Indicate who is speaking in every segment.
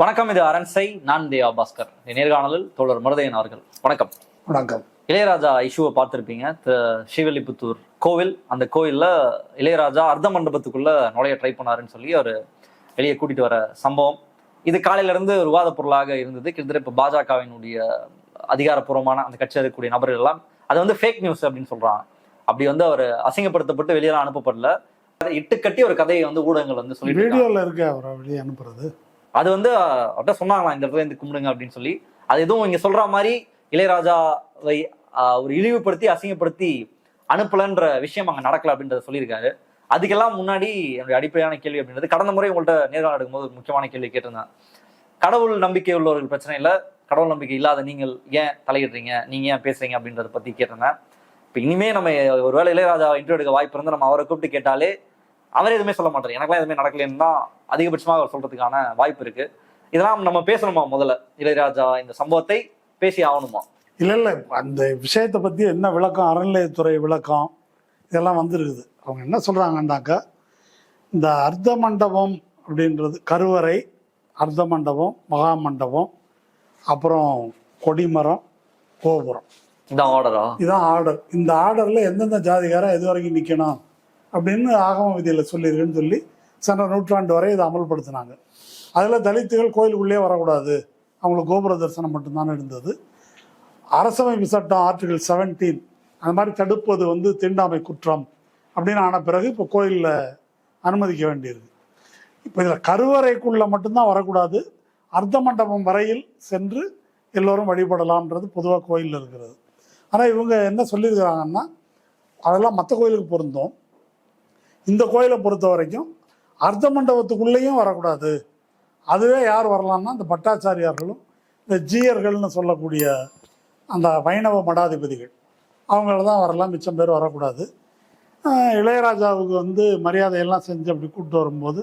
Speaker 1: வணக்கம் இது அரண்சை நான் தேவா பாஸ்கர் நேர்காணலில் தோழர் மருதையன் அவர்கள். வணக்கம்.
Speaker 2: வணக்கம்.
Speaker 1: இளையராஜா இஷ்யூவை பார்த்துருப்பீங்க. ஸ்ரீவில்லிபுத்தூர் கோவில். அந்த கோவில்ல இளையராஜா அர்த்த மண்டபத்துக்குள்ள நுழைய ட்ரை பண்ணாருன்னு சொல்லி அவர் வெளியே கூட்டிட்டு வர சம்பவம். இது காலையில இருந்து ஒரு விவாத பொருளாக இருந்தது. கிட்டத்தட்ட இப்போ பாஜகவினுடைய அதிகாரப்பூர்வமான அந்த கட்சியில் இருக்கக்கூடிய நபர்கள் எல்லாம் அது வந்து ஃபேக் நியூஸ் அப்படின்னு சொல்றாங்க. அப்படி வந்து அவர் அசிங்கப்படுத்தப்பட்டு வெளியெல்லாம் அனுப்பப்படல. அதை இட்டு கட்டி ஒரு கதையை வந்து ஊடகங்கள் வந்து இருக்காங்க.
Speaker 2: வீடியோல இருக்கு அவரை வெளியே அனுப்புறது.
Speaker 1: அது வந்து அவர்கிட்ட சொன்னாங்களாம் இந்த இடத்துல இருந்து கும்பிடுங்க அப்படின்னு சொல்லி. அது எதுவும் இங்க சொல்ற மாதிரி இளையராஜாவை ஒரு இழிவுபடுத்தி அசிங்கப்படுத்தி அனுப்பலன்ற விஷயம் அங்க நடக்கல அப்படின்றத சொல்லியிருக்காரு. அதுக்கெல்லாம் முன்னாடி என்னுடைய அடிப்படையான கேள்வி அப்படின்றது கடந்த முறை உங்கள்ட்ட நேர்காணல் எடுக்கும்போது ஒரு முக்கியமான கேள்வி கேட்டிருந்தேன். கடவுள் நம்பிக்கை உள்ளவர்கள் பிரச்சனை இல்லை. கடவுள் நம்பிக்கை இல்லாத நீங்கள் ஏன் தலையிடுறீங்க? நீங்க ஏன் பேசுறீங்க அப்படின்றத பத்தி கேட்டிருந்தேன். இப்போ இனிமே நம்ம ஒருவேளை இளையராஜா இன்டர்வியூ எடுக்க வாய்ப்பு இருந்து நம்ம அவரை கூப்பிட்டு கேட்டாலே அவரே எதுவுமே சொல்ல மாட்டாரு. எனக்கெல்லாம் எதுவுமே நடக்கலன்னு தான் அதிகபட்சமாக அவர் சொல்றதுக்கான வாய்ப்பு இருக்கு. இதெல்லாம் நம்ம பேசணுமா முதல்ல? இளையராஜா இந்த சம்பவத்தை பேசி ஆகணுமா?
Speaker 2: இல்ல இல்ல. அந்த விஷயத்தை பத்தி என்ன விளக்கம்? அறநிலையத்துறை விளக்கம்? இதெல்லாம் வந்திருக்குது. அவங்க என்ன சொல்றாங்கன்னாக்கா இந்த அர்த்த மண்டபம் அப்படின்றது கருவறை அர்த்த மண்டபம் மகா மண்டபம் அப்புறம் கொடிமரம் கோபுரம்.
Speaker 1: இதான் ஆர்டரா
Speaker 2: இதான் ஆர்டர் இந்த ஆர்டர்ல எந்தெந்த ஜாதிகாரம் எது வரைக்கும் நிக்கணும்? அப்படின்னு ஆகம விதியில் சொல்லியிருக்குன்னு சொல்லி சென்ற நூற்றாண்டு வரை இதை அமல்படுத்தினாங்க. அதில் தலித்துகள் கோயிலுக்குள்ளே வரக்கூடாது. அவங்களுக்கு கோபுர தரிசனம் மட்டும்தான் இருந்தது. அரசமைப்பு சட்டம் ஆர்டிகல் 17 அந்த மாதிரி தடுப்பது வந்து தீண்டாமை குற்றம் அப்படின்னு ஆன பிறகு இப்போ கோயிலில் அனுமதிக்க வேண்டியிருக்கு. இப்போ இதில் கருவறைக்குள்ளே மட்டும்தான் வரக்கூடாது. அர்த்த மண்டபம் வரையில் சென்று எல்லோரும் வழிபடலாம்ன்றது பொதுவாக கோயிலில் இருக்கிறது. ஆனால் இவங்க என்ன சொல்லியிருக்கிறாங்கன்னா அதெல்லாம் மற்ற கோயிலுக்கு பொருந்தோம். இந்த கோயிலை பொறுத்த வரைக்கும் அர்த்த மண்டபத்துக்குள்ளேயும் வரக்கூடாது. அதுவே யார் வரலாம்னா இந்த பட்டாச்சாரியார்களும் இந்த ஜீயர்கள்னு சொல்லக்கூடிய அந்த வைணவ மடாதிபதிகள். அவங்கள தான் வரலாம் மிச்சம் பேர் வரக்கூடாது. இளையராஜாவுக்கு வந்து மரியாதையெல்லாம் செஞ்சு அப்படி கூப்பிட்டு வரும்போது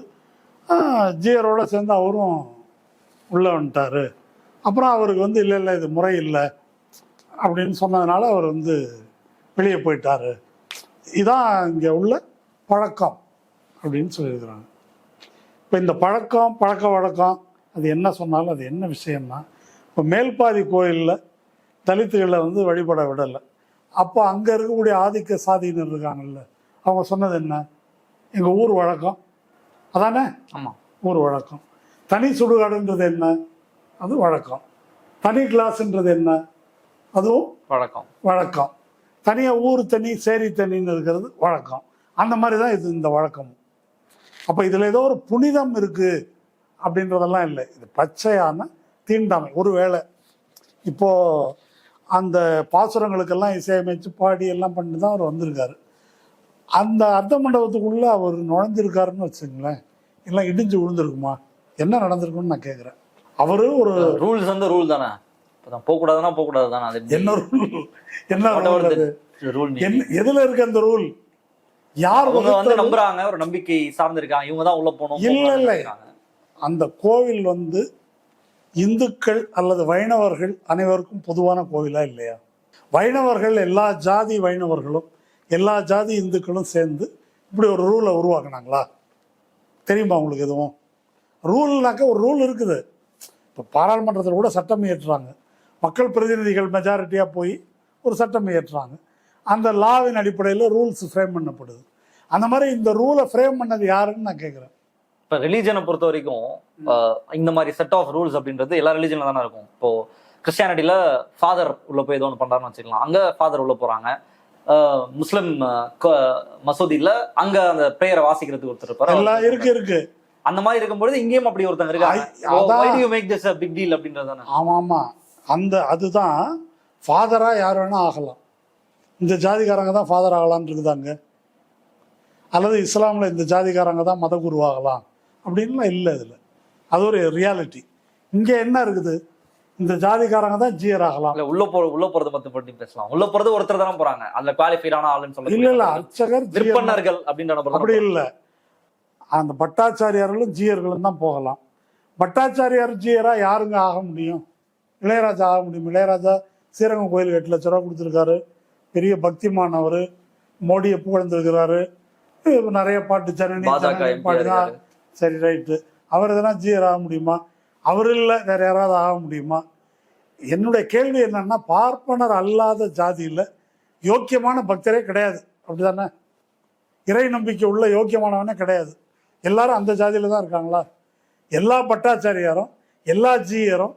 Speaker 2: ஜீயரோடு சேர்ந்து அவரும் உள்ளே வந்துட்டார். அப்புறம் அவருக்கு வந்து இல்லை இல்லை இது முறை இல்லை அப்படின்னு சொன்னதுனால அவர் வந்து வெளியே போயிட்டார். இதான் இங்கே உள்ள பழக்கம் அப்படின்னு சொல்லியிருக்கிறாங்க. இப்போ இந்த பழக்கம் பழக்க வழக்கம் அது என்ன சொன்னாலும் அது என்ன விஷயம்னா இப்போ மேல்பாதி கோயிலில் தலித்துகளை வந்து வழிபட விடலை. அப்போ அங்கே இருக்கக்கூடிய ஆதிக்க சாதியினர் இருக்காங்கல்ல அவங்க சொன்னது என்ன? எங்கள் ஊர் வழக்கம். அதானே?
Speaker 1: ஆமா.
Speaker 2: ஊர் வழக்கம். தனி சுடுகாடுன்றது என்ன? அது வழக்கம். தனி கிளாஸ்ன்றது என்ன? அதுவும்
Speaker 1: வழக்கம்.
Speaker 2: வழக்கம். தனியாக ஊர் தனி சேரி தனின்னு இருக்கிறது வழக்கம். அந்த மாதிரி தான் இது இந்த வழக்கம். அப்போ இதில் ஏதோ ஒரு புனிதம் இருக்குது அப்படின்றதெல்லாம் இல்லை. இது பச்சையான தீண்டாமை ஒருவேளை இப்போ அந்த பாசுரங்களுக்கெல்லாம் இசையமைச்சு பாடி எல்லாம் பண்ணி தான் அவர் வந்திருக்காரு. அந்த அர்த்த மண்டபத்துக்குள்ளே அவர் நுழைஞ்சிருக்காருன்னு வச்சுங்களேன் எல்லாம் இடிஞ்சு விழுந்திருக்குமா? என்ன நடந்திருக்குன்னு நான் கேட்குறேன் அவரு ஒரு
Speaker 1: ரூல்ஸ் வந்து ரூல் தானே? இப்பதான் போக கூடாதுன்னா போக கூடாது தானே அது
Speaker 2: என்ன ரூல் என்ன எதுல இருக்கு அந்த ரூல்? யார்
Speaker 1: வந்து? நம்புறாங்க ஒரு நம்பிக்கை சார்ந்திருக்காங்க இவங்க தான் உள்ள போகணும்
Speaker 2: இல்ல, இல்ல. அந்த கோவில் வந்து இந்துக்கள் அல்லது வைணவர்கள் அனைவருக்கும் பொதுவான கோவிலா இல்லையா? வைணவர்கள் எல்லா ஜாதி வைணவர்களும் எல்லா ஜாதி இந்துக்களும் சேர்ந்து இப்படி ஒரு ரூலை உருவாக்குனாங்களா? தெரியுமா உங்களுக்கு எதுவும்? ரூல்னாக்க ஒரு ரூல் இருக்குது. இப்போ பாராளுமன்றத்தில் கூட சட்டம் இயற்றுறாங்க. மக்கள் பிரதிநிதிகள் மெஜாரிட்டியாக போய் ஒரு சட்டம் இயற்றுறாங்க. அந்த லாவின் அடிப்படையில் ரூல்ஸ் ஃப்ரேம் பண்ணப்படுது. அந்த மாதிரி இந்த ரூலை ஃப்ரேம் பண்ணது யாருன்னு நான் கேட்குறேன்
Speaker 1: இப்ப ரிலீஜனை பொறுத்த வரைக்கும் இந்த மாதிரி செட் ஆஃப் ரூல்ஸ் அப்படின்றது எல்லா ரிலீஜன்ல தானே இருக்கும். இப்போ கிறிஸ்டியானிட்டியில ஃபாதர் உள்ள போய் ஏதோ ஒன்று பண்றாருன்னு வச்சுக்கலாம். அங்க ஃபாதர் உள்ள போறாங்க. அஹ், முஸ்லிம் மசூதியில அங்க அந்த பிரேயரை வாசிக்கிறதுக்கு ஒருத்தர் இருப்பாரு.
Speaker 2: எல்லாம் இருக்கு இருக்கு.
Speaker 1: அந்த மாதிரி இருக்கும்போது இங்கேயும் அப்படி ஒருத்தங்க இருக்காங்க. You make this big deal அப்படின்றது தானே.
Speaker 2: ஆமாம் ஆமாம் அந்த அதுதான் ஃபாதராக யார் வேணால் ஆகலாம். இந்த ஜாதிக்காரங்க தான் ஃபாதர் ஆகலாம்னு இருக்குதாங்க? அல்லது இஸ்லாமில் இந்த ஜாதிக்காரங்க தான் மதகுரு ஆகலாம்? அப்படின்லாம் இல்லை இதில். அது ஒரு ரியாலிட்டி இங்கே என்ன இருக்குது? இந்த ஜாதிக்காரங்க தான் ஜியர் ஆகலாம்.
Speaker 1: இல்ல உள்ள போற உள்ள போறது பத்தி பத்தி பேசலாம். உள்ள போறது ஒருத்தர் தானே போறாங்க. அதுல குவாலிஃபைடான ஆளுன்னு
Speaker 2: இல்லை இல்லை
Speaker 1: சொல்ல
Speaker 2: அர்ச்சகர்
Speaker 1: விற்பனர்கள் அப்படின்ற
Speaker 2: அப்படி இல்லை. அந்த பட்டாச்சாரியார்களும் ஜீயர்களும் தான் போகலாம். பட்டாச்சாரியார் ஜீயரா யாருங்க ஆக முடியும்? இளையராஜா ஆக முடியும்? இளையராஜா ஸ்ரீரங்கம் கோயிலுக்கு எட்டு லட்ச ரூபா கொடுத்துருக்காரு. பெரிய பக்திமான் அவர் மோடியை புகழ்ந்திருக்கிறாரு. நிறைய பாட்டு பாடினா
Speaker 1: இருக்காரு.
Speaker 2: சரி ரைட்டு அவர் எதனா ஜீயர் ஆக முடியுமா? அவர் இல்லை வேற யாராவது ஆக முடியுமா? என்னுடைய கேள்வி என்னன்னா பார்ப்பனர் அல்லாத ஜாதியில் யோக்கியமான பக்தரே கிடையாது. அப்படிதானே? இறை நம்பிக்கை உள்ள யோக்கியமானவனே கிடையாது. எல்லாரும் அந்த ஜாதியில தான் இருக்காங்களா? எல்லா பட்டாச்சாரியாரும் எல்லா ஜீயரும்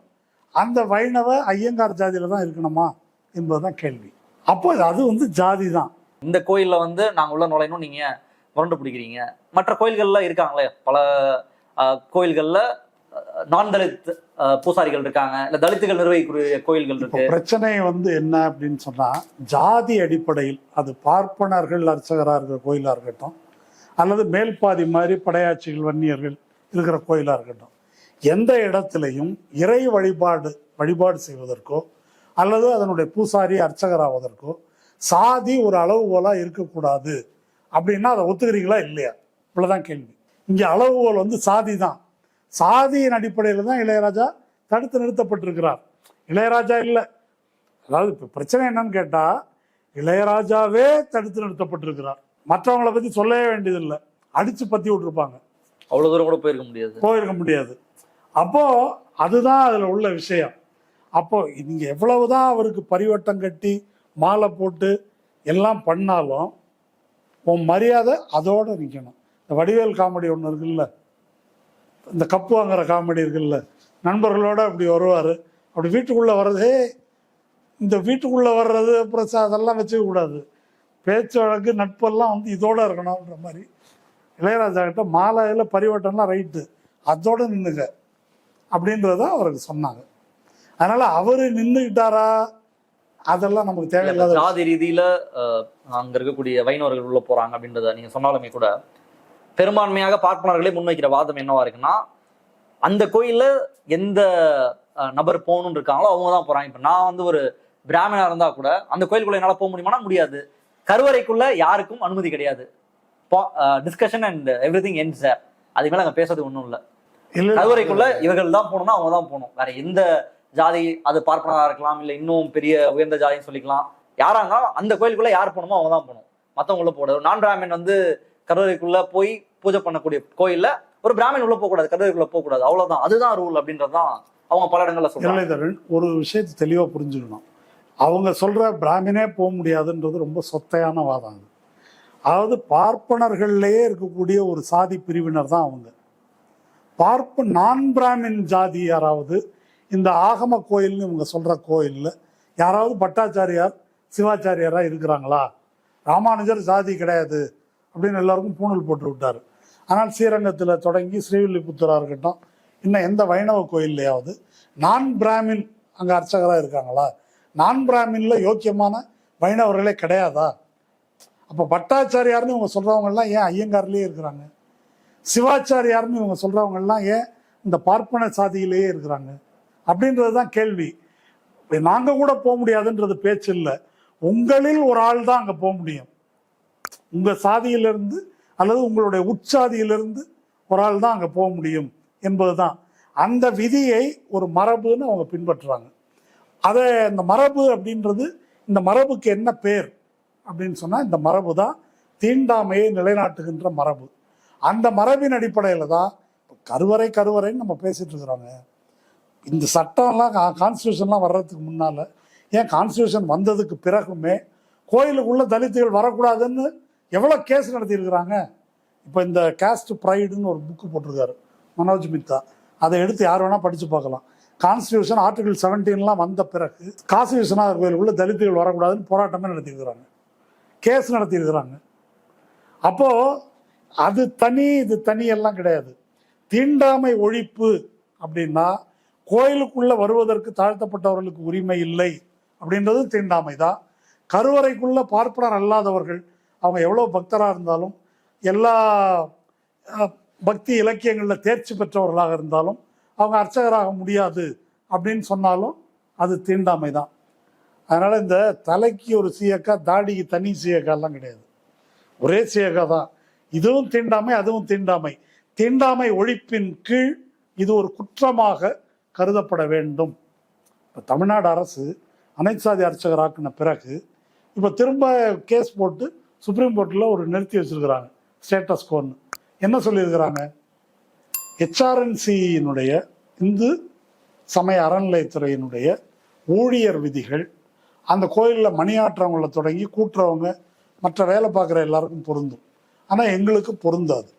Speaker 2: அந்த வைணவ ஐயங்கார் ஜாதியில தான் இருக்கணுமா? என்பதுதான் கேள்வி. அப்போ அது வந்து ஜாதி தான்
Speaker 1: இந்த கோயில்ல வந்து நாங்க உள்ள நுழையணும் நீங்க முரண்டு பிடிக்கிறீங்க. மற்ற கோயில்கள்ல இருக்காங்களே பல கோயில்கள்ல நான் தலித் பூசாரிகள் இருக்காங்க இல்ல தலித்துகள் நிர்வகிக்கக்கூடிய கோயில்கள் இருக்கு.
Speaker 2: பிரச்சனை வந்து என்ன அப்படின்னு சொன்னா ஜாதி அடிப்படையில் அது பார்ப்பனர்கள் அர்ச்சகராக இருக்கிற கோயிலா இருக்கட்டும் அல்லது மேல்பாதி மாதிரி படையாட்சிகள் வன்னியர்கள் இருக்கிற கோயிலா இருக்கட்டும் எந்த இடத்துலையும் இறை வழிபாடு வழிபாடு செய்வதற்கோ அல்லது அதனுடைய பூசாரி அர்ச்சகராவதற்கோ சாதி ஒரு அளவுகோலா இருக்கக்கூடாது. அப்படின்னா அதை ஒத்துக்கிறீங்களா இல்லையா? இவ்வளவுதான் கேள்வி. இங்க அளவுகோல் வந்து சாதி தான் சாதியின் அடிப்படையில் தான் இளையராஜா தடுத்து நிறுத்தப்பட்டிருக்கிறார். இளையராஜா இல்லை. அதாவது இப்போ பிரச்சனை என்னன்னு கேட்டா இளையராஜாவே தடுத்து நிறுத்தப்பட்டிருக்கிறார். மற்றவங்கள பத்தி சொல்லவே வேண்டியதில்லை. அடிச்சு பத்தி விட்டுருப்பாங்க.
Speaker 1: அவ்வளவு தூரம் கூட போயிருக்க முடியாது.
Speaker 2: போயிருக்க முடியாது. அப்போ அதுதான் அதுல உள்ள விஷயம். அப்போ நீங்க எவ்வளவுதான் அவருக்கு பரிவட்டம் கட்டி மாலை போட்டு எல்லாம் பண்ணாலும் உன் மரியாதை அதோட நிற்கணும் இந்த வடிவேல் காமெடி ஒன்று இருக்குல்ல? இந்த கப்பு வாங்குற காமெடி இருக்குல்ல? நண்பர்களோட அப்படி வருவார். அப்படி வீட்டுக்குள்ளே வர்றதே இந்த வீட்டுக்குள்ளே வர்றது அப்புறம் அதெல்லாம் வச்சுக்க கூடாது. பேச்சு வழக்கு நட்பெல்லாம் வந்து இதோட இருக்கணும்ன்ற மாதிரி. இளையராஜா கிட்ட மாலையில் பரிவட்டம்லாம் ரைட்டு அதோட நின்றுங்க அப்படின்றத அவருக்கு சொன்னாங்க. அதனால அவர் நின்றுக்கிட்டாரா அதெல்லாம் நமக்கு தேவையில்லாத.
Speaker 1: ஜாதி ரீதியில அங்க இருக்கக்கூடிய வைணவர்கள் உள்ள போறாங்க அப்படின்றத நீங்க சொன்னாலுமே கூட பெரும்பான்மையாக பார்ப்பனர்களே முன்வைக்கிற வாதம் என்னவா இருக்குன்னா அந்த கோயில்ல எந்த நபர் போகணும்னு இருக்காங்களோ அவங்க தான் போறாங்க. இப்ப நான் வந்து ஒரு பிராமணா இருந்தா கூட அந்த கோயிலுக்குள்ள என்னால போக முடியுமானா முடியாது. கருவறைக்குள்ள யாருக்கும் அனுமதி கிடையாது. டிஸ்கஷன் அண்ட் எவ்ரி திங் என்ஸ் அதுக்கு மேல அங்க பேசுறது ஒண்ணும் இல்ல.
Speaker 2: இல்ல,
Speaker 1: கருவறைக்குள்ள இவர்கள் தான் போகணும்னா அவங்க தான் போகணும். வேற எந்த ஜாதி அது பார்ப்பனராக இருக்கலாம் இல்லை இன்னும் பெரிய உயர்ந்த ஜாதின்னு சொல்லிக்கலாம். யாராங்க இருந்தாலும் அந்த கோயிலுக்குள்ளே யார் போகணுமோ அவங்க தான் போகணும் மத்தவங்க உள்ள போகக்கூடாது நான் பிராமின் வந்து கருவறைக்குள்ளே போய் பூஜை பண்ணக்கூடிய கோயிலில் ஒரு பிராமின் உள்ளே போக கூடாது. போகக்கூடாது அவ்வளோதான் அதுதான் ரூல் அப்படின்றது தான் அவங்க பல இடங்களில் சொல்றாங்க.
Speaker 2: ஒரு விஷயத்தை தெளிவாக புரிஞ்சுக்கணும். அவங்க சொல்கிற பிராமினே போக முடியாதுன்றது ரொம்ப சொத்தையான வாதம் அது. அதாவது பார்ப்பனர்கள்லேயே இருக்கக்கூடிய ஒரு சாதி பிரிவினர் தான் அவங்க. பார்ப்ப நான் பிராமின் ஜாதி யாராவது இந்த ஆகம கோயில்னு இவங்க சொல்ற கோயில்ல யாராவது பட்டாச்சாரியார் சிவாச்சாரியாரா இருக்கிறாங்களா? ராமானுஜர் ஜாதி கிடையாது அப்படின்னு எல்லாருக்கும் பூணல் போட்டு விட்டார். ஆனால் ஸ்ரீரங்கத்தில் தொடங்கி ஸ்ரீவில்லிபுத்தூரா இருக்கட்டும் இன்னும் எந்த வைணவ கோயில்லையாவது நான் பிராமின் அங்கே அர்ச்சகராக இருக்காங்களா? நான் பிராமின்ல யோக்கியமான வைணவர்களே கிடையாதா? அப்போ பட்டாச்சாரியார்னு இவங்க சொல்றவங்கலாம் ஏன் ஐயங்கார்லேயே இருக்கிறாங்க? சிவாச்சாரியார்னு இவங்க சொல்றவங்கலாம் ஏன் இந்த பார்ப்பன சாதியிலேயே இருக்கிறாங்க? அப்படின்றது தான் கேள்வி. நாங்கள் கூட போக முடியாதுன்றது பேச்சு இல்லை. உங்களில் ஒரு ஆள் தான் அங்கே போக முடியும். உங்கள் சாதியிலிருந்து அல்லது உங்களுடைய உட்சாதியிலிருந்து ஒரு ஆள் தான் அங்கே போக முடியும் என்பதுதான். அந்த விதியை ஒரு மரபுன்னு அவங்க பின்பற்றுறாங்க. அதை இந்த மரபு அப்படின்றது இந்த மரபுக்கு என்ன பேர் அப்படின்னு சொன்னால் இந்த மரபு தான் தீண்டாமையை நிலைநாட்டுகின்ற மரபு. அந்த மரபின் அடிப்படையில் தான் கருவறை கருவறைன்னு நம்ம பேசிட்டு இருக்கிறோங்க. இந்த சட்டம்லாம் கான்ஸ்டியூஷன்லாம் வர்றதுக்கு முன்னால் ஏன் கான்ஸ்டியூஷன் வந்ததுக்கு பிறகுமே கோயிலுக்குள்ள தலித்துகள் வரக்கூடாதுன்னு எவ்வளோ கேஸ் நடத்தியிருக்கிறாங்க? இப்போ இந்த காஸ்ட் ப்ரைடுன்னு ஒரு புக்கு போட்டிருக்காரு மனோஜ் மித்தா. அதை எடுத்து யார் வேணால் படித்து பார்க்கலாம். கான்ஸ்டியூஷன் ஆர்டிகல் செவன்டீன்லாம் வந்த பிறகு காசி விஸ்வநாதர் கோயிலுக்குள்ள தலித்துகள் வரக்கூடாதுன்னு போராட்டமே நடத்தியிருக்கிறாங்க. கேஸ் நடத்தியிருக்கிறாங்க. அப்போது அது தனி இது தனி எல்லாம் கிடையாது. தீண்டாமை ஒழிப்பு அப்படின்னா கோயிலுக்குள்ள வருவதற்கு தாழ்த்தப்பட்டவர்களுக்கு உரிமை இல்லை அப்படின்றது தீண்டாமை தான் கருவறைக்குள்ள பார்ப்பனர் அல்லாதவர்கள் அவங்க எவ்வளோ பக்தராக இருந்தாலும் எல்லா பக்தி இலக்கியங்களில் தேர்ச்சி பெற்றவர்களாக இருந்தாலும் அவங்க அர்ச்சகராக முடியாது அப்படின்னு சொன்னாலும் அது தீண்டாமை தான் அதனால் இந்த தலைக்கு ஒரு சீயக்கா தாடிக்கு தனி சீயக்காலாம் கிடையாது. ஒரே சீயக்கா தான் இதுவும் தீண்டாமை அதுவும் தீண்டாமை. தீண்டாமை ஒழிப்பின் கீழ் இது ஒரு குற்றமாக கருதப்பட வேண்டும். இப்போ தமிழ்நாடு அரசு அனைத்து சாதி அர்ச்சகராக்குன பிறகு இப்போ திரும்ப கேஸ் போட்டு சுப்ரீம் கோர்ட்டில் ஒரு நிறுத்தி வச்சிருக்கிறாங்க ஸ்டேட்டஸ் கோன்னு என்ன சொல்லியிருக்கிறாங்க? ஹெச்ஆர்என்சியினுடைய இந்து சமய அறநிலையத்துறையினுடைய ஊழியர் விதிகள் அந்த கோயிலில் மணியாற்றவங்கள தொடங்கி கூட்டுறவங்க மற்ற வேலை பார்க்குற எல்லாருக்கும் பொருந்தும். ஆனால் எங்களுக்கு பொருந்தாது.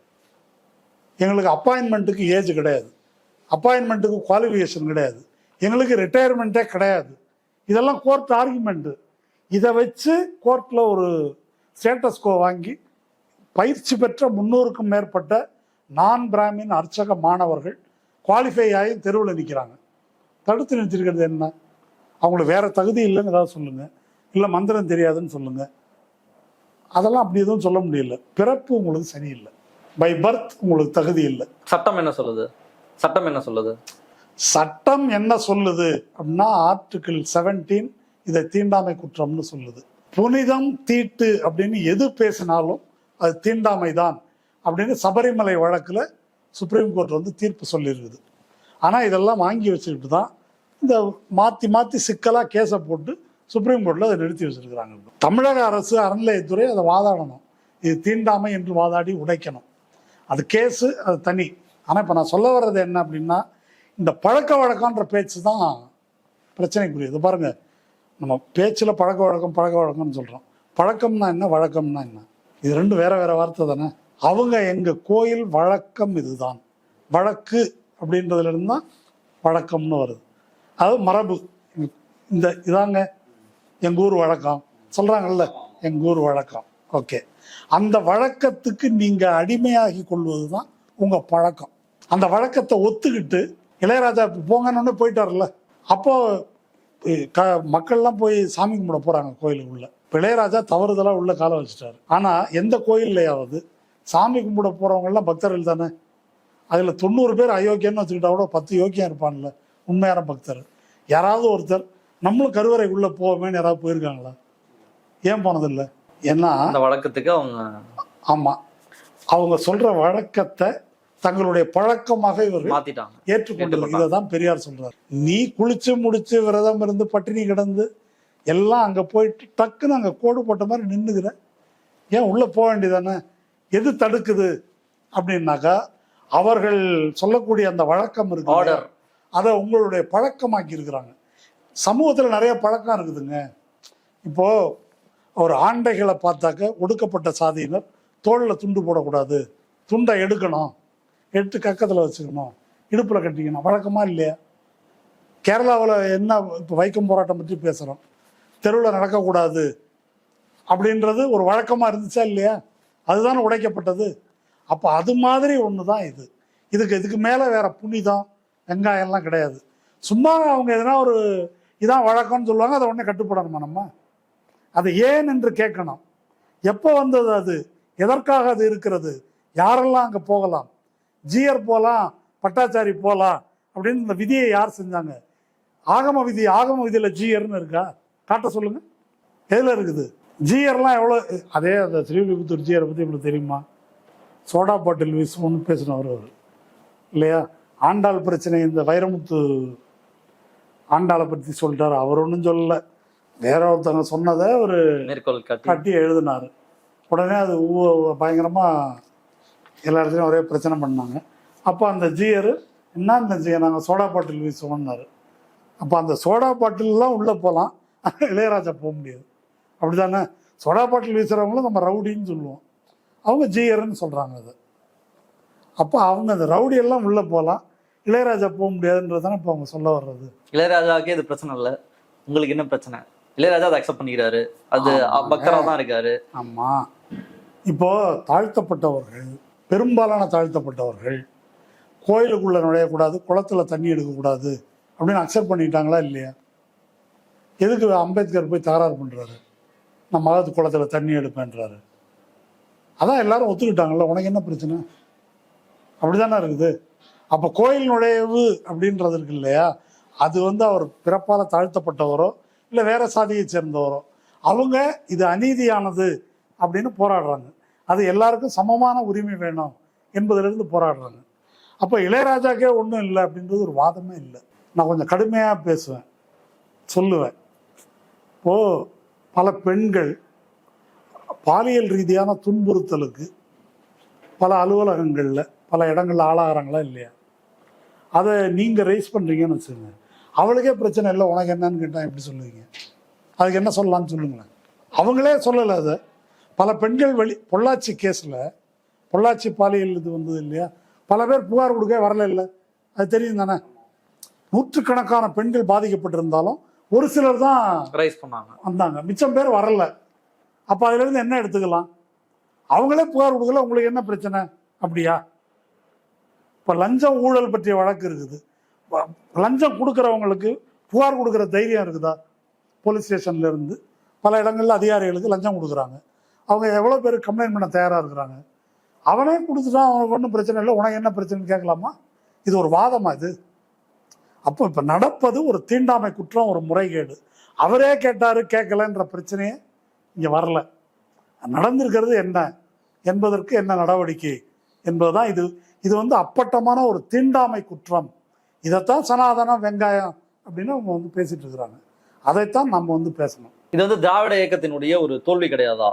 Speaker 2: எங்களுக்கு அப்பாயின்மெண்ட்டுக்கு ஏஜ் கிடையாது. அப்பாயின்மெண்ட்டுக்கு குவாலிஃபிகேஷன் கிடையாது. எங்களுக்கு ரிட்டையர்மெண்ட்டே கிடையாது. இதெல்லாம் கோர்ட் ஆர்குமெண்ட்டு இதை வச்சு கோர்ட்டில் ஒரு ஸ்டேட்டஸ் கோ வாங்கி பயிற்சி பெற்ற முன்னூறுக்கும் மேற்பட்ட நான் பிராமின் அர்ச்சக மாணவர்கள் குவாலிஃபை ஆகி தெருவில் நிற்கிறாங்க தடுத்து நிறுத்திருக்கிறது என்ன? அவங்களுக்கு வேறு தகுதி இல்லைன்னு ஏதாவது சொல்லுங்கள் இல்லை மந்திரம் தெரியாதுன்னு சொல்லுங்கள் அதெல்லாம் அப்படி எதுவும் சொல்ல முடியல. பிறப்பு உங்களுக்கு சரியில்லை பை பர்த் உங்களுக்கு தகுதி இல்லை.
Speaker 1: சட்டம் என்ன சொல்லுது? சட்டம் என்ன சொல்லுது?
Speaker 2: சட்டம் என்ன சொல்லுது அப்படின்னா ஆர்டிகிள் செவன்டீன் இதை தீண்டாமை குற்றம்னு சொல்லுது. புனிதம் தீட்டு அப்படின்னு எது பேசினாலும் அது தீண்டாமை தான் அப்படின்னு சபரிமலை வழக்கில் சுப்ரீம் கோர்ட் வந்து தீர்ப்பு சொல்லியிருக்குது ஆனால் இதெல்லாம் வாங்கி வச்சுக்கிட்டு தான் இந்த மாற்றி மாற்றி சிக்கலாக கேஸை போட்டு சுப்ரீம் கோர்ட்டில் அதை நிறுத்தி வச்சிருக்கிறாங்க. தமிழக அரசு அறநிலையத்துறை அதை வாதாடணும். இது தீண்டாமை என்று வாதாடி உடைக்கணும். அது கேஸு அது தனி. ஆனால் இப்போ நான் சொல்ல வர்றது என்ன அப்படின்னா இந்த பழக்க வழக்கம்ன்ற பேச்சு தான் பிரச்சனைக்குரியது. பாருங்க நம்ம பேச்சில் பழக்க வழக்கம் பழக்க வழக்கம்னு சொல்கிறோம் பழக்கம்னா என்ன வழக்கம்னா என்ன? இது ரெண்டும் வேற வேற வார்த்தை தானே? அவங்க எங்கள் கோயில் வழக்கம் இதுதான். வழக்கு அப்படின்றதுலேருந்து தான் வழக்கம்னு வருது. அது மரபு. இந்த இதாங்க எங்கள் ஊர் வழக்கம். சொல்கிறாங்கல்ல எங்கள் ஊர் வழக்கம். ஓகே. அந்த வழக்கத்துக்கு நீங்கள் அடிமையாகி கொள்வது தான் உங்கள் பழக்கம். அந்த வழக்கத்தை ஒத்துக்கிட்டு இளையராஜா இப்ப போங்கன்னு போயிட்டார்ல அப்போ க மக்கள்லாம் போய் சாமி கும்பிட போகிறாங்க கோயிலுக்குள்ள இப்ப இளையராஜா தவறுதலாக உள்ள காலை வச்சுட்டாரு. ஆனால் எந்த கோயில்லையாவது சாமி கும்பிட போகிறவங்கெல்லாம் பக்தர்கள் தானே? அதில் தொண்ணூறு பேர் அயோக்கியன்னு வச்சுக்கிட்டா கூட பத்து யோக்கியம் இருப்பான்ல உண்மையான பக்தர். யாராவது ஒருத்தர் நம்மளும் கருவறைக்குள்ளே போவோமேன்னு யாராவது போயிருக்காங்களா? ஏன் போனதில்லை? ஏன்னா
Speaker 1: அந்த வழக்கத்துக்கு அவங்க
Speaker 2: ஆமாம் அவங்க சொல்கிற வழக்கத்தை தங்களுடைய பழக்கமாக இவர்கள் ஏற்றுக்கொண்டு இதை தான் பெரியார் சொல்றாரு. நீ குளிச்சு முடிச்சு விரதம் இருந்து பட்டினி கிடந்து எல்லாம் அங்க போயிட்டு டக்குன்னு அங்க கோடு போட்ட மாதிரி நின்னுக்கிற. ஏன் உள்ள போக வேண்டியதானே? எது தடுக்குது? அப்படின்னாக்கா அவர்கள் சொல்லக்கூடிய அந்த வழக்கம் இருக்கு. அதை உங்களுடைய பழக்கமாக்கி இருக்கிறாங்க சமூகத்துல நிறைய பழக்கம் இருக்குதுங்க. இப்போ ஒரு ஆண்டைகளை பார்த்தாக்க ஒடுக்கப்பட்ட சாதியினர் தோல்ல துண்டு போடக்கூடாது. துண்டை எடுக்கணும். எட்டு கக்கத்தில் வச்சுக்கணும். இடுப்பில் கட்டிக்கணும். வழக்கமாக இல்லையா? கேரளாவில் என்ன இப்போ வைக்கம் போராட்டம் பற்றி பேசுகிறோம் தெருவில் நடக்கக்கூடாது அப்படின்றது ஒரு வழக்கமாக இருந்துச்சா இல்லையா? அதுதானே உடைக்கப்பட்டது. அப்போ அது மாதிரி ஒன்று தான் இது. இதுக்கு இதுக்கு மேலே வேற புனிதம் வெங்காயம்லாம் கிடையாது. சும்மா அவங்க எதனா ஒரு இதான் வழக்கம்னு சொல்லுவாங்க அதை உடனே கட்டுப்படணுமா நம்ம? அது ஏன் என்று கேட்கணும். எப்போ வந்தது அது? எதற்காக அது இருக்கிறது? யாரெல்லாம் அங்கே போகலாம்? ஜீயர் போகலாம் பட்டாச்சாரி போகலாம் அப்படின்னு இந்த விதியை யார் செஞ்சாங்க? ஆகம விதி ஆகம விதியில் ஜீயர்னு இருக்கா? காட்ட சொல்லுங்க. எதில் இருக்குது? ஜீயர்லாம் எவ்வளோ அதே அந்த ஸ்ரீவில்லிபுத்தூர் ஜீயரை பற்றி உங்களுக்கு தெரியுமா? சோடா பாட்டில் வீசுவோம்னு பேசினவர் அவர். இல்லையா? ஆண்டாள் பிரச்சனை இந்த வைரமுத்து ஆண்டாளை பற்றி சொல்லிட்டாரு. அவர் ஒன்றும் சொல்லலை. வேற ஒருத்தவங்க சொன்னதை ஒரு
Speaker 1: மேற்கோள் காட்டி.
Speaker 2: எழுதினாரு. உடனே அது ஊ- பயங்கரமா எல்லா இடத்துலையும் ஒரே பிரச்சனை பண்ணாங்க. அப்போ அந்த ஜீயர் என்ன இந்த ஜீயர் நாங்கள் சோடா பாட்டில் வீசுவோம்னாரு அப்போ அந்த சோடா பாட்டில்லாம் உள்ளே போகலாம் இளையராஜா போக முடியாது. அப்படிதானே சோடா பாட்டில் வீசுகிறவங்களும் நம்ம ரவுடின்னு சொல்லுவோம். அவங்க ஜீயர்னு சொல்கிறாங்க அது. அப்போ அவங்க அந்த ரவுடி எல்லாம் உள்ளே போகலாம் இளையராஜா போக முடியாதுன்றது தானே இப்போ அவங்க சொல்ல வர்றது.
Speaker 1: இளையராஜாவுக்கே இது பிரச்சனை இல்ல. உங்களுக்கு என்ன பிரச்சனை? இளையராஜா அதை அக்செப்ட் பண்ணிக்கிறாரு. அது
Speaker 2: ஆமாங்க.
Speaker 1: பக்தரா தான் இருக்காரு.
Speaker 2: ஆமாம் இப்போ தாழ்த்தப்பட்டவர்கள் பெரும்பாலான தாழ்த்தப்பட்டவர்கள் கோயிலுக்குள்ளே நுழையக்கூடாது குளத்துல தண்ணி எடுக்கக்கூடாது அப்படின்னு அக்செப்ட் பண்ணிட்டாங்களா இல்லையா? எதுக்கு அம்பேத்கர் போய் தகராறு பண்ணுறாரு நான் மகத்து குளத்துல தண்ணி எடுப்பேன்றாரு. அதான் எல்லாரும் ஒத்துக்கிட்டாங்கல்ல உனக்கு என்ன பிரச்சனை? அப்படிதானே இருக்குது. அப்போ கோயில் நுழைவு அப்படின்றது இருக்கு இல்லையா? அது வந்து அவர் பிறப்பால் தாழ்த்தப்பட்டவரோ இல்லை வேற சாதியை சேர்ந்தவரோ அவங்க இது அநீதியானது அப்படின்னு போராடுறாங்க. அது எல்லாருக்கும் சமமான உரிமை வேணும் என்பதிலிருந்து போராடுறாங்க. அப்போ இளையராஜாக்கே ஒன்றும் இல்லை அப்படின்றது ஒரு வாதமே இல்லை. நான் கொஞ்சம் கடுமையாக பேசுவேன். சொல்லுவேன். இப்போது பல பெண்கள் பாலியல் ரீதியான துன்புறுத்தலுக்கு பல அலுவலகங்களில் பல இடங்களில் ஆளாகிறாங்களா இல்லையா? அதை நீங்கள் ரைஸ் பண்ணுறீங்கன்னு வச்சுக்கோங்க. அவளுக்கே பிரச்சனை இல்லை உனக்கு என்னன்னு கேட்டால் எப்படி சொல்லுவீங்க? அதுக்கு என்ன சொல்லலாம்னு சொல்லுங்களேன். அவங்களே சொல்லலை அதை. பல பெண்கள் வெளி பொள்ளாச்சி கேஸில் பொள்ளாச்சி பாலியல் இது வந்தது இல்லையா? பல பேர் புகார் கொடுக்க வரல இல்லை. அது தெரியும் தானே? நூற்றுக்கணக்கான பெண்கள் பாதிக்கப்பட்டிருந்தாலும் ஒரு சிலர் தான்
Speaker 1: ரைஸ் பண்ணாங்க.
Speaker 2: வந்தாங்க. மிச்சம் பேர் வரல. அப்போ அதுலேருந்து என்ன எடுத்துக்கலாம்? அவங்களே புகார் கொடுக்கல உங்களுக்கு என்ன பிரச்சனை? அப்படியா? இப்போ லஞ்சம் ஊழல் பற்றிய வழக்கு இருக்குது. லஞ்சம் கொடுக்குறவங்களுக்கு புகார் கொடுக்குற தைரியம் இருக்குதா? போலீஸ் ஸ்டேஷன்ல இருந்து. பல இடங்கள்ல அதிகாரிகளுக்கு லஞ்சம் கொடுக்குறாங்க. அவங்க எவ்வளோ பேர் கம்ப்ளைண்ட் பண்ண தயாராக இருக்கிறாங்க? அவனே கொடுத்துட்டான் அவனுக்கு ஒன்றும் பிரச்சனை இல்லை. உனக்கு என்ன பிரச்சனைன்னு கேட்கலாமா? இது ஒரு வாதமா இது? அப்போ இப்போ நடப்பது ஒரு தீண்டாமை குற்றம் ஒரு முறைகேடு. அவரே கேட்டார் கேட்கலன்ற பிரச்சனையே இங்கே வரல. நடந்திருக்கிறது என்ன? என்பதற்கு என்ன நடவடிக்கை? என்பதுதான் இது. இது வந்து அப்பட்டமான ஒரு தீண்டாமை குற்றம். இதைத்தான் சனாதனம் வெங்காயம் அப்படின்னு அவங்க வந்து பேசிட்டு இருக்கிறாங்க. அதைத்தான் நம்ம வந்து பேசணும்.
Speaker 1: இது வந்து திராவிட இயக்கத்தினுடைய ஒரு தோல்வி கிடையாதா?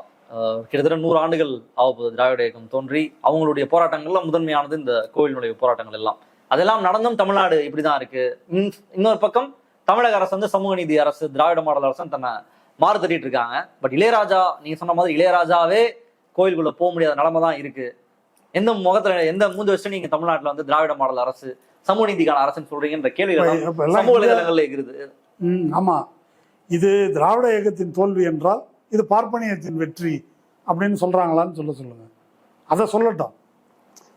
Speaker 1: கிட்டத்தட்ட நூறு ஆண்டுகள் ஆகப்போகுது திராவிட இயக்கம் தோன்றி அவங்களுடைய போராட்டங்கள்ல முதன்மையானது இந்த கோவிலினுடைய போராட்டங்கள் எல்லாம். அதெல்லாம் நடந்தும் தமிழ்நாடு இப்படிதான் இருக்கு. இன்- இன்னொரு பக்கம் தமிழக அரசு வந்து சமூக நீதி அரசு திராவிட மாடல் அரசு தன்னை மாறு தட்டிட்டு இருக்காங்க. பட் இளையராஜா நீங்க சொன்ன மாதிரி இளையராஜாவே கோயிலுக்குள்ள போக முடியாத நிலைமை தான் இருக்கு. எந்த முகத்துல எந்த மூஞ்ச வச்சு நீங்க தமிழ்நாட்டுல வந்து திராவிட மாடல் அரசு சமூக நீதிக்கான அரசுன்னு சொல்றீங்கன்ற கேள்விகள் சமூக வலைதளங்கள்ல இருக்குது
Speaker 2: ம் ஆமாம் இது திராவிட இயக்கத்தின் தோல்வி என்றால் இது பார்ப்பனியத்தின் வெற்றி அப்படின்னு சொல்கிறாங்களான்னு சொல்ல சொல்லுங்கள் அதை சொல்லட்டும்.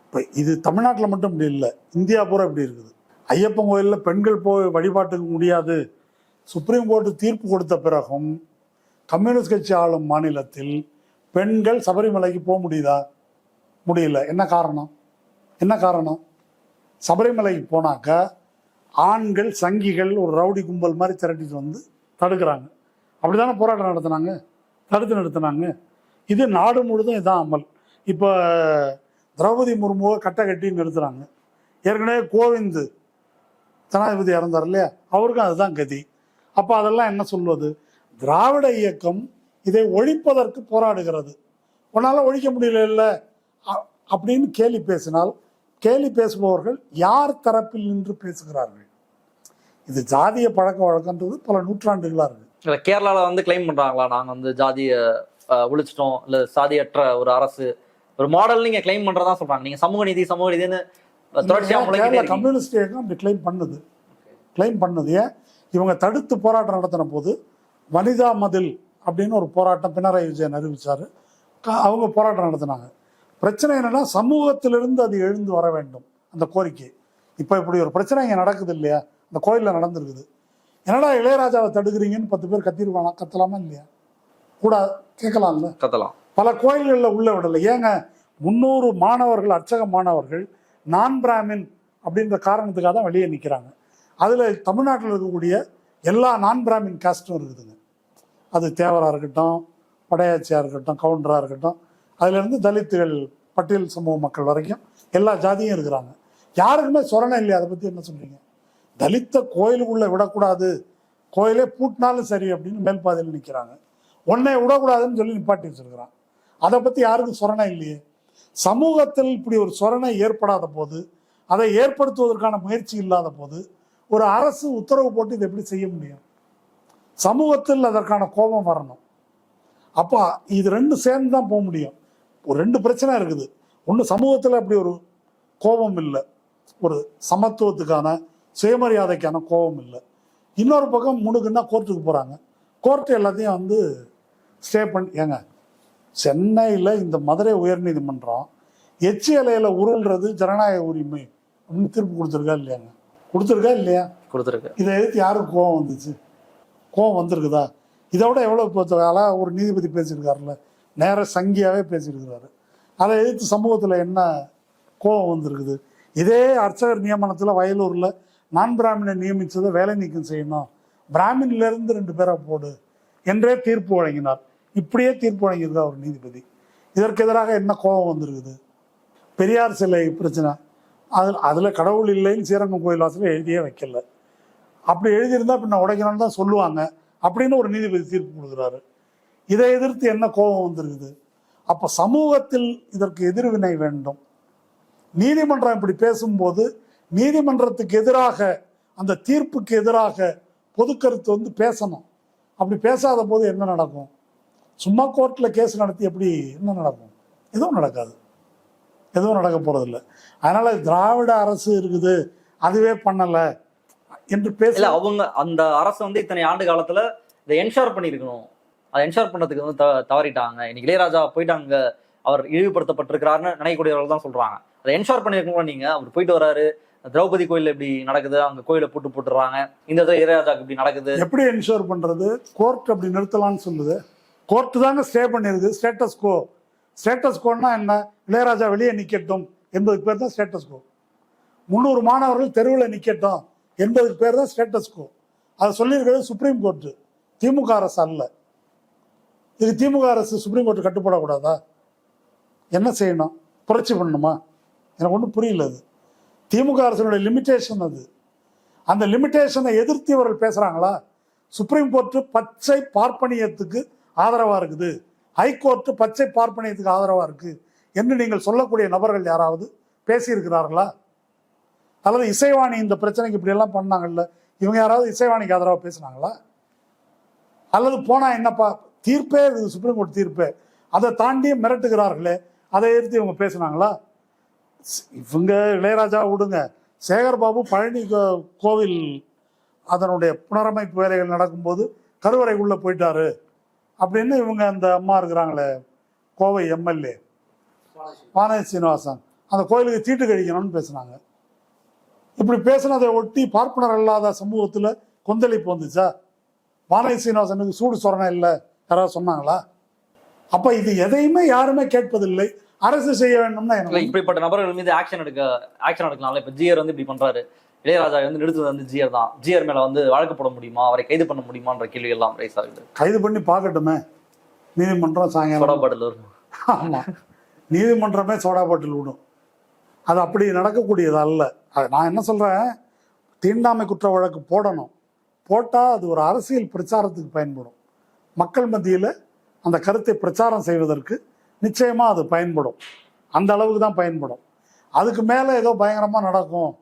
Speaker 2: இப்போ இது தமிழ்நாட்டில் மட்டும் இப்படி இல்லை. இந்தியா பூரா இப்படி இருக்குது. ஐயப்பன் கோயிலில் பெண்கள் போய் வழிபாட்டுக்கு முடியாது. சுப்ரீம் கோர்ட்டு தீர்ப்பு கொடுத்த பிறகும் கம்யூனிஸ்ட் கட்சி ஆளும் மாநிலத்தில் பெண்கள் சபரிமலைக்கு போக முடியுதா? முடியல. என்ன காரணம்? என்ன காரணம்? சபரிமலைக்கு போனாக்க ஆண்கள் சங்கிகள் ஒரு ரவுடி கும்பல் மாதிரி திரட்டிட்டு வந்து தடுக்கிறாங்க. அப்படி தானே போராட்டம் நடத்துனாங்க? தடுத்து நிறுத்தினாங்க. இது நாடு முழுதும் இதான் அமல். இப்போ திரௌபதி முர்முவை கட்டை கட்டி நிறுத்துறாங்க. ஏற்கனவே கோவிந்த் ஜனாதிபதி இறந்தார் இல்லையா? அவருக்கும் அதுதான் கதி. அப்போ அதெல்லாம் என்ன சொல்வது? திராவிட இயக்கம் இதை ஒழிப்பதற்கு போராடுகிறது. உன்னால் ஒழிக்க முடியல அப்படின்னு கேலி பேசினால் கேலி பேசுபவர்கள் யார் தரப்பில் நின்று பேசுகிறார்கள்? இது ஜாதிய பழக்க வழக்கன்றது பல நூற்றாண்டுகளாக இருக்கு.
Speaker 1: இல்ல கேரளால வந்து கிளைம் பண்றாங்களா? நாங்க வந்து ஜாதிய ஒழிச்சிட்டோம். இல்ல சாதியற்ற ஒரு அரசு ஒரு மாடல் நீங்க கிளைம் பண்றதா சொல்றாங்க. நீங்க சமூக நீதி சமூக நீதினு
Speaker 2: கம்யூனிஸ்ட் இயக்கம் அப்படி கிளைம் பண்ணுது. கிளைம் பண்ணுது. இவங்க தடுத்து போராட்டம் நடத்தின போது வனிதா மதில் அப்படின்னு ஒரு போராட்டம் பினராயி விஜயன் அறிவிச்சாரு. க- அவங்க போராட்டம் நடத்தினாங்க. பிரச்சனை என்னன்னா சமூகத்திலிருந்து அது எழுந்து வர வேண்டும் அந்த கோரிக்கை. இப்போ இப்படி ஒரு பிரச்சனை இங்கே நடக்குது இல்லையா? அந்த கோயிலில் நடந்திருக்குது. என்னடா இளையராஜாவை தடுக்கிறீங்கன்னு பத்து பேர் கத்திருவானா கத்தலாமா இல்லையா? கூட கேட்கலாம்ல.
Speaker 1: கத்தலாம்.
Speaker 2: பல கோயில்களில் உள்ள விடலை. ஏங்க முந்நூறு மாணவர்கள் அர்ச்சக மாணவர்கள் நான் பிராமின் அப்படின்ற காரணத்துக்காக தான் வெளியே நிற்கிறாங்க அதில் தமிழ்நாட்டில் இருக்கக்கூடிய எல்லா நான் பிராமின் காஸ்ட்டும் இருக்குதுங்க. அது தேவராக இருக்கட்டும் படையாச்சியாக இருக்கட்டும் கவுண்டராக இருக்கட்டும் அதுலேருந்து தலித்துகள் பட்டியல் சமூக மக்கள் வரைக்கும் எல்லா ஜாதியும் இருக்கிறாங்க. யாருக்குமே சொரணை இல்லையா? அதை பற்றி என்ன சொல்றீங்க? தலித்த கோயிலுக்குள்ளே விடக்கூடாது. கோயிலே பூட்டினாலும் சரி அப்படின்னு மேல்பாதையில் நிற்கிறாங்க. உன்னை விடக்கூடாதுன்னு சொல்லி நிப்பாட்டி வச்சிருக்கிறான். அதை பற்றி யாருக்கும் சொரணை இல்லையே. சமூகத்தில் இப்படி ஒரு சொரணை ஏற்படாத போது அதை ஏற்படுத்துவதற்கான முயற்சி இல்லாத போது ஒரு அரசு உத்தரவு போட்டு இதை எப்படி செய்ய முடியும்? சமூகத்தில் அதற்கான கோபம் வரணும். அப்போ இது ரெண்டும் சேர்ந்து தான் போக முடியும். ஒரு ரெண்டு பிரச்சனை இருக்குது. ஒன்று சமூகத்தில் அப்படி ஒரு கோபம் இல்லை. ஒரு சமத்துவத்துக்கான சுயமரியாதைக்கான கோபம் இல்லை. இன்னொரு பக்கம் முணுக்குன்னா கோர்ட்டுக்கு போகிறாங்க கோர்ட்டு எல்லாத்தையும் வந்து ஸ்டே பண்ணி ஏங்க சென்னையில் இந்த மதுரை உயர்நீதிமன்றம் எச்சி இலையில உருள்றது ஜனநாயக உரிமை அப்படின்னு தீர்ப்பு கொடுத்துருக்கா இல்லையாங்க கொடுத்துருக்கா இல்லையா?
Speaker 1: கொடுத்துருக்கு.
Speaker 2: இதை எதிர்த்து யாருக்கு கோவம் வந்துச்சு? கோவம் வந்திருக்குதா? இதை விட எவ்வளோ இப்போ அழகா ஒரு நீதிபதி பேசியிருக்காருல்ல நேர சங்கியாவே பேசியிருக்கிறாரு. அதை எதிர்த்து சமூகத்தில் என்ன கோவம் வந்திருக்குது? இதே அர்ச்சகர் நியமனத்தில் வயலூரில் நான் பிராமினை நியமித்ததை வேலை நீக்கம் செய்யணும் பிராமின்லேருந்து ரெண்டு பேரை போடு. என்றே தீர்ப்பு வழங்கினார். இப்படியே தீர்ப்பு வழங்கியிருக்கார் ஒரு நீதிபதி. இதற்கு எதிராக என்ன கோபம் வந்திருக்குது? பெரியார் சிலை பிரச்சனை. அதில் அதில் கடவுள் இல்லைன்னு ஸ்ரீரங்கம் கோயில் வாசலில் எழுதியே வைக்கல. அப்படி எழுதியிருந்தா பின்ன உடைக்கணும்னு தான் சொல்லுவாங்க. அப்படின்னு ஒரு நீதிபதி தீர்ப்பு கொடுக்குறாரு. இதை எதிர்த்து என்ன கோபம் வந்திருக்குது? அப்போ சமூகத்தில் இதற்கு எதிர்வினை வேண்டும். நீதிமன்றம் இப்படி பேசும்போது நீதிமன்றத்துக்கு எதிராக அந்த தீர்ப்புக்கு எதிராக பொதுக்கருத்து வந்து பேசணும். அப்படி பேசாத போது என்ன நடக்கும்? சும்மா கோர்ட்டில் கேஸ் நடத்தி எப்படி என்ன நடக்கும்? எதுவும் நடக்காது. எதுவும் நடக்க போகிறதில்ல அதனால திராவிட அரசு இருக்குது அதுவே பண்ணலை என்று பேச
Speaker 1: அவங்க அந்த அரசு வந்து இத்தனை ஆண்டு காலத்தில் இதை என்ஷோர் பண்ணியிருக்கணும். அதை என்ஷோர் பண்ணுறதுக்கு வந்து த- தவறிட்டாங்க. இன்னைக்கு இளையராஜா போயிட்டாங்க அவர் இழிவுபடுத்தப்பட்டிருக்கிறாருன்னு நினைக்கக்கூடியவர்கள் தான் சொல்றாங்க. அதை என்ஷோர் பண்ணியிருக்கணும் நீங்க அவர் போயிட்டு வராரு திரௌபதி கோயில் இப்படி நடக்குது? அங்க கோயிலை போட்டு போட்டுறாங்க. இந்த இடத்துல இளையராஜாக்கு இப்படி நடக்குது.
Speaker 2: எப்படி என்ஷூர் பண்றது? கோர்ட் அப்படி நிறுத்தலாம்னு சொல்லுது. கோர்ட் தாங்க ஸ்டே பண்ணிருக்கு ஸ்டேட்டஸ் கோ ஸ்டேட்டஸ் கோன்னா என்ன? இளையராஜா வெளியே நிக்கட்டும். என்பதுக்கு பேர் தான் ஸ்டேட்டஸ் கோ முந்நூறு மாணவர்கள் தெருவில் நிக்கட்டும். என்பதுக்கு பேர் தான் ஸ்டேட்டஸ் கோ அதை சொல்லியிருக்கிறது சுப்ரீம் கோர்ட்டு திமுக அரசு அல்ல. இது திமுக அரசு சுப்ரீம் கோர்ட்டு கட்டுப்படக்கூடாதா? என்ன செய்யணும்? புரட்சி பண்ணணுமா? எனக்கு ஒன்றும் புரியல அது. திமுக அரசனுடைய லிமிட்டேஷன் அது. அந்த லிமிட்டேஷனை எதிர்த்து இவர்கள் பேசுகிறாங்களா சுப்ரீம் கோர்ட்டு பச்சை பார்ப்பனியத்துக்கு ஆதரவாக இருக்குது. ஹைகோர்ட்டு பச்சை பார்ப்பனியத்துக்கு ஆதரவாக இருக்குது என்று நீங்கள் சொல்லக்கூடிய நபர்கள் யாராவது பேசியிருக்கிறார்களா? அல்லது இசைவாணி இந்த பிரச்சனைக்கு இப்படியெல்லாம் பண்ணாங்கல்ல இவங்க யாராவது இசைவாணிக்கு ஆதரவாக பேசுனாங்களா? அல்லது போனால் என்னப்பா தீர்ப்பே இது சுப்ரீம் கோர்ட் தீர்ப்பே. அதை தாண்டி மிரட்டுகிறார்களே அதை எதிர்த்து இவங்க பேசுனாங்களா? இவங்க இளையராஜா விடுங்க. சேகர் பாபு பழனி கோவில் அதனுடைய புனரமைப்பு வேலைகள் நடக்கும்போது கருவறைக்குள்ளே போயிட்டாரு. அப்படின்னு இவங்க அந்த அம்மா இருக்கிறாங்களே கோவை எம்எல்ஏ. வானதி சீனிவாசன். அந்த கோயிலுக்கு தீட்டு கழிக்கணும்னு பேசுனாங்க. இப்படி பேசுனதை ஒட்டி பார்ப்பனர் இல்லாத சமூகத்தில் கொந்தளிப்பு வந்துச்சா? வானதி சீனிவாசனுக்கு சூடு சொரணை இல்லை யாராவது சொன்னாங்களா? அப்போ இது எதையுமே யாருமே கேட்பதில்லை. அரசு செய்ய வேண்டும்னா
Speaker 1: இல்ல
Speaker 2: என்ன
Speaker 1: இப்படிப்பட்ட நபர்கள் மீது ஆக்ஷன் எடுக்க ஆக்ஷன் எடுக்கலாம்ல. இப்ப ஜிஆர் வந்து இப்படி பண்றாரு. இளையராஜா வந்து நிறுத்தது வந்து ஜிஆர் தான். ஜிஆர் மேல வந்து வழக்கு போட முடியுமா? அவரை கைது பண்ண முடியுமான்ற கேள்வி எல்லாம் ரைஸ் ஆகுது.
Speaker 2: கைது பண்ணி பார்க்கட்டுமே. நீதிமன்றம் சாயங்காலம்
Speaker 1: சோடாபாடலூர்
Speaker 2: ஆமா. நீதிமன்றமே சோடா பாட்டில் விடும். அது அப்படி நடக்கக்கூடியது அல்ல. அது நான் என்ன சொல்றேன்? தீண்டாமை குற்ற வழக்கு போடணும். போட்டால் அது ஒரு அரசியல் பிரச்சாரத்துக்கு பயன்படும். மக்கள் மத்தியில் அந்த கருத்தை பிரச்சாரம் செய்வதற்கு நிச்சயமாக அது பயன்படும். அந்த அளவுக்கு தான் பயன்படும். அதுக்கு மேலே ஏதோ பயங்கரமாக நடக்கும்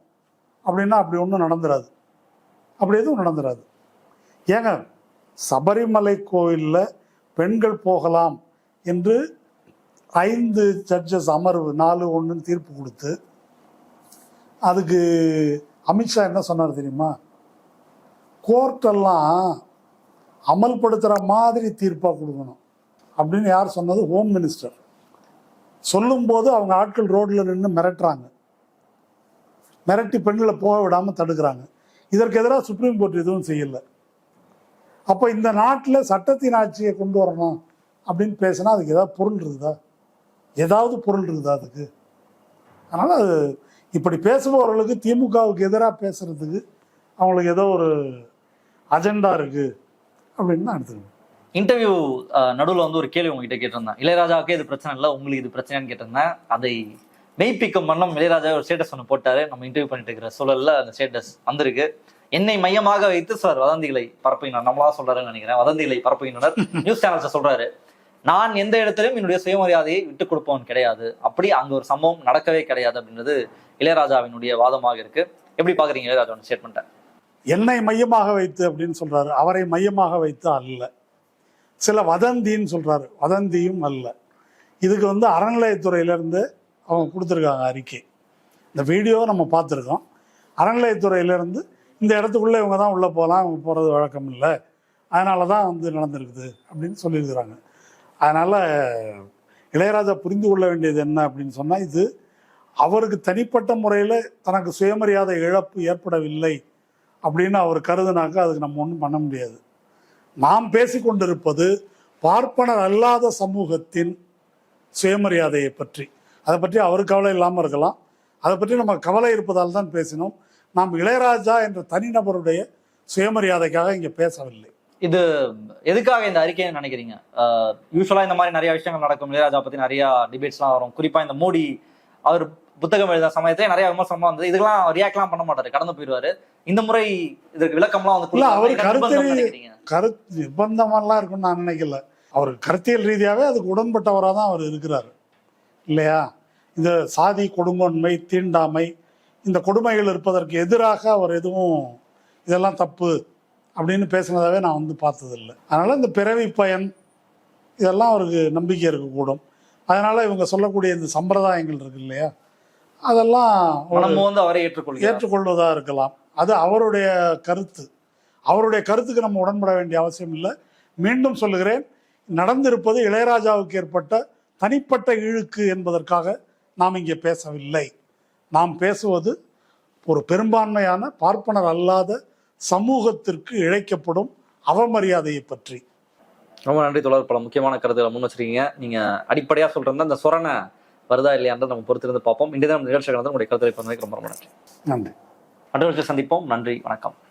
Speaker 2: அப்படின்னா அப்படி ஒன்றும் நடந்துடாது அப்படி எதுவும் நடந்துடாது ஏங்க சபரிமலை கோயிலில் பெண்கள் போகலாம் என்று ஐந்து ஜட்ஜஸ் அமர்வு நாலு ஒன்றுன்னு தீர்ப்பு கொடுத்து அதுக்கு அமித்ஷா என்ன சொன்னார் தெரியுமா? கோர்ட்டெல்லாம் அமல்படுத்துகிற மாதிரி தீர்ப்பாக கொடுக்கணும். அப்படின்னு யார் சொன்னது? ஹோம் மினிஸ்டர் சொல்லும்போது அவங்க ஆட்கள் ரோட்டில் நின்று மிரட்டுறாங்க. மிரட்டி பெண்களை போக விடாமல் தடுக்கிறாங்க. இதற்கு எதிராக சுப்ரீம் கோர்ட் எதுவும் செய்யலை. அப்போ இந்த நாட்டில் சட்டத்தின் ஆட்சியை கொண்டு வரணும் அப்படின்னு பேசினா அதுக்கு ஏதாவது பொருள் இருக்குதா? ஏதாவது பொருள் இருக்குதா அதுக்கு? அதனால் அது இப்படி பேசுபவர்களுக்கு திமுகவுக்கு எதிராக பேசுறதுக்கு அவங்களுக்கு ஏதோ ஒரு அஜெண்டா இருக்குது அப்படின்னு தான் எடுத்துக்கணும்
Speaker 1: இன்டர்வியூ நடுவில் வந்து ஒரு கேள்வி உங்ககிட்ட கேட்டிருந்தேன். இளையராஜாவுக்கு இது பிரச்சனை இல்லை உங்களுக்கு இது பிரச்சனைன்னு கேட்டிருந்தேன். அதை மெய்ப்பிக்கும் வண்ணம் இளையராஜா ஒரு ஸ்டேட்டஸ் ஒன்று போட்டாரு. நம்ம இன்டர்வியூ பண்ணிட்டு இருக்கிற சூழல்ல அந்த ஸ்டேட்டஸ் வந்திருக்கு. என்னை மையமாக வைத்து சார் வதந்திகளை பரப்புகின்றனர். நம்மளா சொல்றாருன்னு நினைக்கிறேன். வதந்திகளை பரப்புகின்றனர். நியூஸ் சேனல்ஸ் சொல்றாரு. நான் எந்த இடத்திலும் என்னுடைய சுயமரியாதையை விட்டுக் கொடுப்பவன் கிடையாது. அப்படி அங்க ஒரு சம்பவம் நடக்கவே கிடையாது அப்படின்றது இளையராஜாவினுடைய வாதமாக இருக்கு. எப்படி பாக்குறீங்க இளையராஜாவோட ஸ்டேட்மெண்ட்டை
Speaker 2: என்னை மையமாக வைத்து அப்படின்னு சொல்றாரு. அவரை மையமாக வைத்து அல்ல. சில வதந்தின்னு சொல்கிறாரு வதந்தியும் அல்ல. இதுக்கு வந்து அறநிலையத்துறையிலேருந்து அவங்க கொடுத்துருக்காங்க அறிக்கை. இந்த வீடியோவை நம்ம பார்த்துருக்கோம். அறநிலையத்துறையிலேருந்து இந்த இடத்துக்குள்ளே இவங்க தான் உள்ளே போகலாம் இவங்க போகிறது வழக்கம் இல்லை. அதனால தான் வந்து நடந்திருக்குது அப்படின்னு சொல்லியிருக்கிறாங்க. அதனால் இளையராஜா புரிந்து கொள்ள வேண்டியது என்ன அப்படின்னு சொன்னால் இது அவருக்கு தனிப்பட்ட முறையில் தனக்கு சுயமரியாதை இழப்பு ஏற்படவில்லை அப்படின்னு அவர் கருதுனாக்கா அதுக்கு நம்ம ஒன்றும் பண்ண முடியாது. நாம் பேசிக்கொண்டிருப்பது பார்ப்பனர் அல்லாத சமூகத்தின் சுயமரியாதையை பற்றி. அதை பற்றி அவர் கவலை இல்லாமல் இருக்கலாம். அதை பற்றி நம்ம கவலை இருப்பதால் தான் பேசினோம். நாம் இளையராஜா என்ற தனிநபருடைய சுயமரியாதைக்காக இங்கே பேசவில்லை.
Speaker 1: இது எதுக்காக இந்த அறிக்கையை நினைக்கிறீங்க? யூஸ்வலா இந்த மாதிரி நிறைய விஷயங்கள் நடக்கும். இளையராஜா பற்றி நிறைய டிபேட்ஸ்லாம் வரும். குறிப்பாக இந்த மோடி அவர் புத்தகம் எழுத சமயத்துல நிறைய விமர்சனமா வந்தது. இதுக்கெல்லாம் ரியாக்ட்லாம் பண்ண மாட்டாரு. கடந்து போயிடுவாரு இந்த முறை இதற்கு விளக்கம்லாம் வந்து
Speaker 2: அவர் கருத்து கருத்து நிர்பந்தமெல்லாம் இருக்குன்னு நான் நினைக்கல. அவர் கருத்தியல் ரீதியாகவே அதுக்கு உடன்பட்டவராக தான் அவர் இருக்கிறார். இல்லையா? இந்த சாதி கொடுங்கோன்மை தீண்டாமை இந்த கொடுமைகள் இருப்பதற்கு எதிராக அவர் எதுவும் இதெல்லாம் தப்பு அப்படின்னு பேசுனதாவே நான் வந்து பார்த்ததில்லை. அதனால இந்த பிறவி பயன் இதெல்லாம் அவருக்கு நம்பிக்கை இருக்கக்கூடும். அதனால இவங்க சொல்லக்கூடிய இந்த சம்பிரதாயங்கள் இருக்கு இல்லையா? அதெல்லாம்
Speaker 1: மனமோ வந்து அவரை ஏற்றுக்கொள்கிறார்.
Speaker 2: ஏற்றுக்கொள்வதா இருக்கலாம். அது அவருடைய கருத்து. அவருடைய கருத்துக்கு நம்ம உடன்பட வேண்டிய அவசியம் இல்லை. மீண்டும் சொல்லுகிறேன் நடந்திருப்பது இளையராஜாவுக்கு ஏற்பட்ட தனிப்பட்ட இழுக்கு என்பதற்காக நாம் இங்கே பேசவில்லை. நாம் பேசுவது ஒரு பெரும்பான்மையான பார்ப்பனர் அல்லாத சமூகத்திற்கு இழைக்கப்படும் அவமரியாதையை பற்றி.
Speaker 1: ரொம்ப நன்றி தொடர் பல முக்கியமான கருத்துக்களை முன் வச்சிருக்கீங்க. நீங்க அடிப்படையா சொல்றது அந்த சொரணை வருதா இல்லையான்றதை நம்ம பொறுத்திருந்து பார்ப்போம். இன்றைய தினம் நிகழ்ச்சிகள் வந்து உங்களுடைய கருத்துரை ரொம்ப ரொம்ப நன்றி.
Speaker 2: நன்றி.
Speaker 1: அடுத்த சந்திப்போம். நன்றி. வணக்கம்.